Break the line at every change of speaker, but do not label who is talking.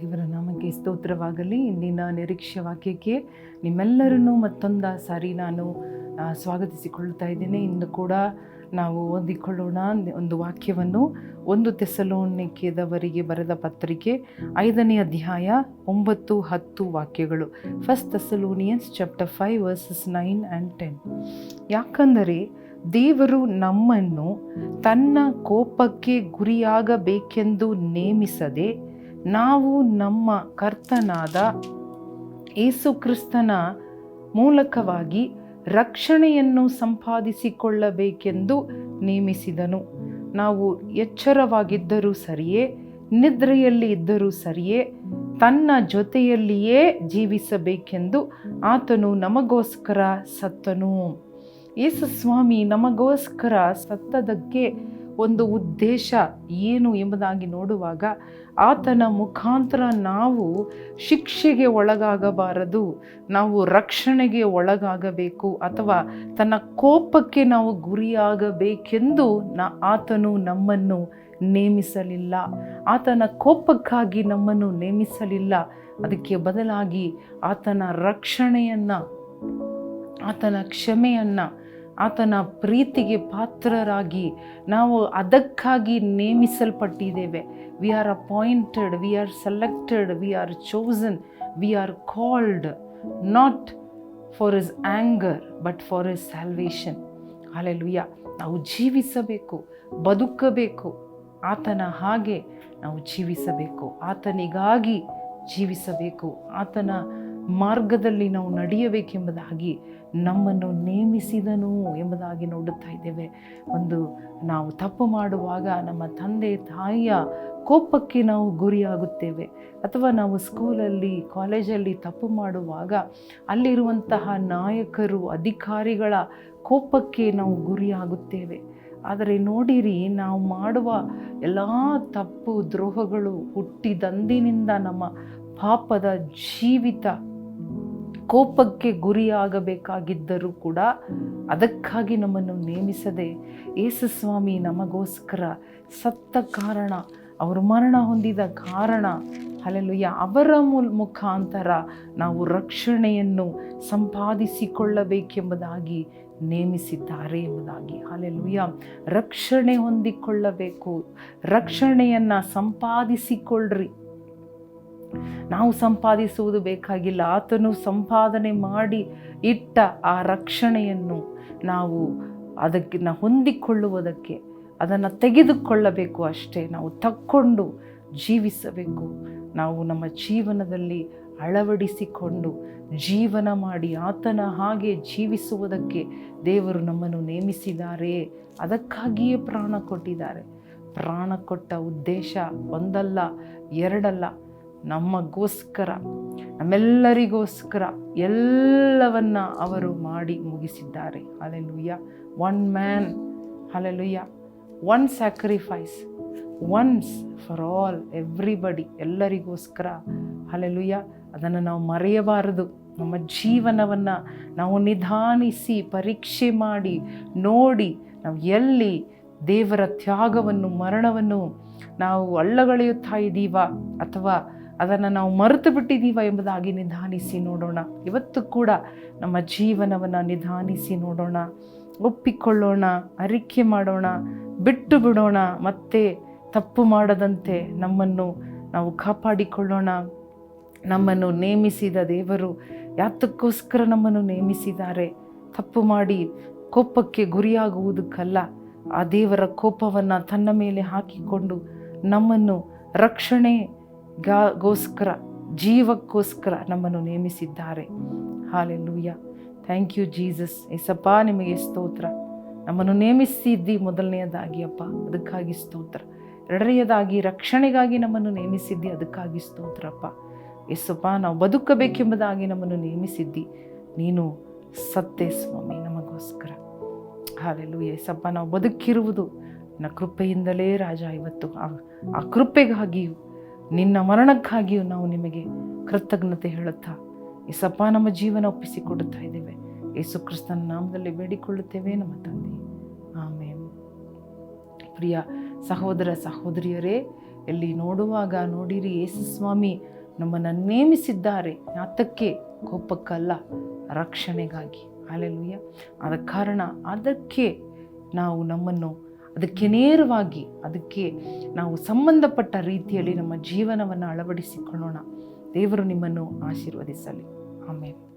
ದೇವರ ನಾಮಕ್ಕೆ ಸ್ತೋತ್ರವಾಗಲಿ. ಇಂದಿನ ನಿರೀಕ್ಷೆ ವಾಕ್ಯಕ್ಕೆ ನಿಮ್ಮೆಲ್ಲರನ್ನೂ ಮತ್ತೊಂದು ಸಾರಿ ನಾನು ಸ್ವಾಗತಿಸಿಕೊಳ್ಳುತ್ತಾ ಇದ್ದೇನೆ. ಇಂದು ಕೂಡ ನಾವು ಓದಿಕೊಳ್ಳೋಣ. ಒಂದು ವಾಕ್ಯವನ್ನು ಒಂದು ತೆಸಲೋನಿಕೆದವರಿಗೆ ಬರೆದ ಪತ್ರಿಕೆ ಐದನೇ ಅಧ್ಯಾಯ ಒಂಬತ್ತು ಹತ್ತು ವಾಕ್ಯಗಳು. First Thessalonians chapter five verses nine and ten ಯಾಕಂದರೆ ದೇವರು ನಮ್ಮನ್ನು ತನ್ನ ಕೋಪಕ್ಕೆ ಗುರಿಯಾಗಬೇಕೆಂದು ನೇಮಿಸದೆ ನಾವು ನಮ್ಮ ಕರ್ತನಾದ ಏಸು ಕ್ರಿಸ್ತನ ಮೂಲಕವಾಗಿ ರಕ್ಷಣೆಯನ್ನು ಸಂಪಾದಿಸಿಕೊಳ್ಳಬೇಕೆಂದು ನೇಮಿಸಿದನು. ನಾವು ಎಚ್ಚರವಾಗಿದ್ದರೂ ಸರಿಯೇ, ನಿದ್ರೆಯಲ್ಲಿ ಇದ್ದರೂ ಸರಿಯೇ, ತನ್ನ ಜೊತೆಯಲ್ಲಿಯೇ ಜೀವಿಸಬೇಕೆಂದು ಆತನು ನಮಗೋಸ್ಕರ ಸತ್ತನು. ಯೇಸು ಸ್ವಾಮಿ, ನಮಗೋಸ್ಕರ ಸತ್ತದಕ್ಕೆ ಒಂದು ಉದ್ದೇಶ ಏನು ಎಂಬುದಾಗಿ ನೋಡುವಾಗ ಆತನ ಮುಖಾಂತರ ನಾವು ಶಿಕ್ಷೆಗೆ ಒಳಗಾಗಬಾರದು, ನಾವು ರಕ್ಷಣೆಗೆ ಒಳಗಾಗಬೇಕು ಅಥವಾ ತನ್ನ ಕೋಪಕ್ಕೆ ನಾವು ಗುರಿಯಾಗಬೇಕೆಂದು ನ ಆತನು ನಮ್ಮನ್ನು ನೇಮಿಸಲಿಲ್ಲ. ಆತನ ಕೋಪಕ್ಕಾಗಿ ನಮ್ಮನ್ನು ನೇಮಿಸಲಿಲ್ಲ. ಅದಕ್ಕೆ ಬದಲಾಗಿ ಆತನ ರಕ್ಷಣೆಯನ್ನು, ಆತನ ಕ್ಷಮೆಯನ್ನು ಆತನ ಪ್ರೀತಿಗೆ ಪಾತ್ರರಾಗಿ ನಾವು ಅದಕ್ಕಾಗಿ ನೇಮಿಸಲ್ಪಟ್ಟಿದ್ದೇವೆ. We are appointed we are selected we are chosen we are called not for his anger but for his salvation hallelujah ನಾವು ಜೀವಿಸಬೇಕು, ಬದುಕಬೇಕು, ಆತನ ಹಾಗೆ ನಾವು ಜೀವಿಸಬೇಕು, ಆತನಿಗಾಗಿ ಜೀವಿಸಬೇಕು, ಆತನ ಮಾರ್ಗದಲ್ಲಿ ನಾವು ನಡೆಯಬೇಕೆಂಬುದಾಗಿ ನಮ್ಮನ್ನು ನೇಮಿಸಿದನು ಎಂಬುದಾಗಿ ನೋಡುತ್ತಾ ಇದ್ದೇವೆ. ಒಂದು ನಾವು ತಪ್ಪು ಮಾಡುವಾಗ ನಮ್ಮ ತಂದೆ ತಾಯಿಯ ಕೋಪಕ್ಕೆ ನಾವು ಗುರಿಯಾಗುತ್ತೇವೆ. ಅಥವಾ ನಾವು ಸ್ಕೂಲಲ್ಲಿ, ಕಾಲೇಜಲ್ಲಿ ತಪ್ಪು ಮಾಡುವಾಗ ಅಲ್ಲಿರುವಂತಹ ನಾಯಕರು, ಅಧಿಕಾರಿಗಳ ಕೋಪಕ್ಕೆ ನಾವು ಗುರಿಯಾಗುತ್ತೇವೆ. ಆದರೆ ನೋಡಿರಿ, ನಾವು ಮಾಡುವ ಎಲ್ಲ ತಪ್ಪು ದ್ರೋಹಗಳು ಹುಟ್ಟಿದಂದಿನಿಂದ ನಮ್ಮ ಪಾಪದ ಜೀವಿತ ಕೋಪಕ್ಕೆ ಗುರಿಯಾಗಬೇಕಾಗಿದ್ದರೂ ಕೂಡ ಅದಕ್ಕಾಗಿ ನಮ್ಮನ್ನು ನೇಮಿಸದೆ ಯೇಸುಸ್ವಾಮಿ ನಮಗೋಸ್ಕರ ಸತ್ತ ಕಾರಣ, ಅವರು ಮರಣ ಹೊಂದಿದ ಕಾರಣ ಅಲ್ಲೆಲ್ಲುಯ್ಯ ಅವರ ಮುಲ್, ಮುಖಾಂತರ ನಾವು ರಕ್ಷಣೆಯನ್ನು ಸಂಪಾದಿಸಿಕೊಳ್ಳಬೇಕೆಂಬುದಾಗಿ ನೇಮಿಸಿದ್ದಾರೆ ಎಂಬುದಾಗಿ ಅಲ್ಲೆಲ್ಲುಯ್ಯ ರಕ್ಷಣೆ ಹೊಂದಿಕೊಳ್ಳಬೇಕು, ರಕ್ಷಣೆಯನ್ನು ಸಂಪಾದಿಸಿಕೊಳ್ಳ್ರಿ ನಾವು ಸಂಪಾದಿಸುವುದು ಬೇಕಾಗಿಲ್ಲ. ಆತನು ಸಂಪಾದನೆ ಮಾಡಿ ಇಟ್ಟ ಆ ರಕ್ಷಣೆಯನ್ನು ನಾವು ಅದಕ್ಕೆ ಹೊಂದಿಕೊಳ್ಳುವುದಕ್ಕೆ, ಅದನ್ನು ತೆಗೆದುಕೊಳ್ಳಬೇಕು ಅಷ್ಟೇ. ನಾವು ತಕ್ಕೊಂಡು ಜೀವಿಸಬೇಕು. ನಾವು ನಮ್ಮ ಜೀವನದಲ್ಲಿ ಅಳವಡಿಸಿಕೊಂಡು ಜೀವನ ಮಾಡಿ ಆತನ ಹಾಗೆ ಜೀವಿಸುವುದಕ್ಕೆ ದೇವರು ನಮ್ಮನ್ನು ನೇಮಿಸಿದ್ದಾರೆ. ಅದಕ್ಕಾಗಿಯೇ ಪ್ರಾಣ ಕೊಟ್ಟಿದ್ದಾರೆ. ಪ್ರಾಣ ಕೊಟ್ಟ ಉದ್ದೇಶ ಒಂದಲ್ಲ, ಎರಡಲ್ಲ. ನಮಗೋಸ್ಕರ, ನಮ್ಮೆಲ್ಲರಿಗೋಸ್ಕರ ಎಲ್ಲವನ್ನ ಅವರು ಮಾಡಿ ಮುಗಿಸಿದ್ದಾರೆ. Hallelujah one man hallelujah one sacrifice once for all everybody ಎಲ್ಲರಿಗೋಸ್ಕರ. Hallelujah ಅದನ್ನು ನಾವು ಮರೆಯಬಾರದು. ನಮ್ಮ ಜೀವನವನ್ನು ನಾವು ನಿಧಾನಿಸಿ, ಪರೀಕ್ಷೆ ಮಾಡಿ, ನೋಡಿ, ನಾವು ಎಲ್ಲಿ ದೇವರ ತ್ಯಾಗವನ್ನು, ಮರಣವನ್ನು ನಾವು ಅಳ್ಳಗಳೆಯುತ್ತಾ ಇದ್ದೀವ ಅಥವಾ ಅದನ್ನು ನಾವು ಮರೆತು ಬಿಟ್ಟಿದ್ದೀವ ಎಂಬುದಾಗಿ ನಿಧಾನಿಸಿ ನೋಡೋಣ. ಇವತ್ತು ಕೂಡ ನಮ್ಮ ಜೀವನವನ್ನು ನಿಧಾನಿಸಿ ನೋಡೋಣ, ಒಪ್ಪಿಕೊಳ್ಳೋಣ, ಅರಿಕೆ ಮಾಡೋಣ, ಬಿಟ್ಟು ಬಿಡೋಣ, ಮತ್ತೆ ತಪ್ಪು ಮಾಡದಂತೆ ನಮ್ಮನ್ನು ನಾವು ಕಾಪಾಡಿಕೊಳ್ಳೋಣ. ನಮ್ಮನ್ನು ನೇಮಿಸಿದ ದೇವರು ಯಾತಕ್ಕೋಸ್ಕರ ನಮ್ಮನ್ನು ನೇಮಿಸಿದ್ದಾರೆ. ತಪ್ಪು ಮಾಡಿ ಕೋಪಕ್ಕೆ ಗುರಿಯಾಗುವುದಕ್ಕಲ್ಲ, ಆ ದೇವರ ಕೋಪವನ್ನು ತನ್ನ ಮೇಲೆ ಹಾಕಿಕೊಂಡು ನಮ್ಮನ್ನು ರಕ್ಷಣೆಗೋಸ್ಕರ ಜೀವಕ್ಕೋಸ್ಕರ ನಮ್ಮನ್ನು ನೇಮಿಸಿದ್ದಾರೆ. Hallelujah thank you Jesus Yesappa, ನಿಮಗೆ ಸ್ತೋತ್ರ. ನಮ್ಮನ್ನು ನೇಮಿಸಿದ್ದಿ ಮೊದಲನೆಯದಾಗಿ, ಅಪ್ಪ. ಅದಕ್ಕಾಗಿ ಸ್ತೋತ್ರ. ಎರಡನೆಯದಾಗಿ, ರಕ್ಷಣೆಗಾಗಿ ನಮ್ಮನ್ನು ನೇಮಿಸಿದ್ದಿ, ಅದಕ್ಕಾಗಿ ಸ್ತೋತ್ರಪ್ಪ ಎಸಪ್ಪ ನಾವು ಬದುಕಬೇಕೆಂಬುದಾಗಿ ನಮ್ಮನ್ನು ನೇಮಿಸಿದ್ದಿ. ನೀನು ಸತ್ತೇ ಸ್ವಾಮಿ, ನಮಗೋಸ್ಕರ. ಹಾಲೆಲ್ಲೂ ಏಸಪ್ಪ, ನಾವು ಬದುಕಿರುವುದು, ನ ಕೃಪೆಯಿಂದಲೇ ರಾಜ, ಇವತ್ತು ಆ ಕೃಪೆಗಾಗಿಯೂ ನಿನ್ನ ಮರಣಕ್ಕಾಗಿಯೂ ನಾವು ನಿಮಗೆ ಕೃತಜ್ಞತೆ ಹೇಳುತ್ತಾ, ಏಸಪ್ಪ, ನಮ್ಮ ಜೀವನ ಒಪ್ಪಿಸಿಕೊಡುತ್ತಾ ಇದ್ದೇವೆ. ಯೇಸು ಕ್ರಿಸ್ತನ ನಾಮದಲ್ಲಿ ಬೇಡಿಕೊಳ್ಳುತ್ತೇವೆ ನಮ್ಮ ತಂದೆ. ಆಮೇಲೆ ಪ್ರಿಯ ಸಹೋದರ ಸಹೋದರಿಯರೇ ಎಲ್ಲಿ ನೋಡುವಾಗ ನೋಡಿರಿ ಯೇಸು ಸ್ವಾಮಿ ನಮ್ಮನ್ನು ನೇಮಿಸಿದ್ದಾರೆ. ಯಾತಕ್ಕೆ ಕೋಪಕ್ಕಲ್ಲ, ರಕ್ಷಣೆಗಾಗಿ. ಅಲೆಲುಯ್ಯ ಆದ ಕಾರಣ ಅದಕ್ಕೆ ನಾವು ನಮ್ಮನ್ನು ಅದಕ್ಕೆ ನೇರವಾಗಿ ಅದಕ್ಕೆ ನಾವು ಸಂಬಂಧಪಟ್ಟ ರೀತಿಯಲ್ಲಿ ನಮ್ಮ ಜೀವನವನ್ನು ಅಳವಡಿಸಿಕೊಳ್ಳೋಣ. ದೇವರು ನಿಮ್ಮನ್ನು ಆಶೀರ್ವದಿಸಲಿ. ಆಮೇಲೆ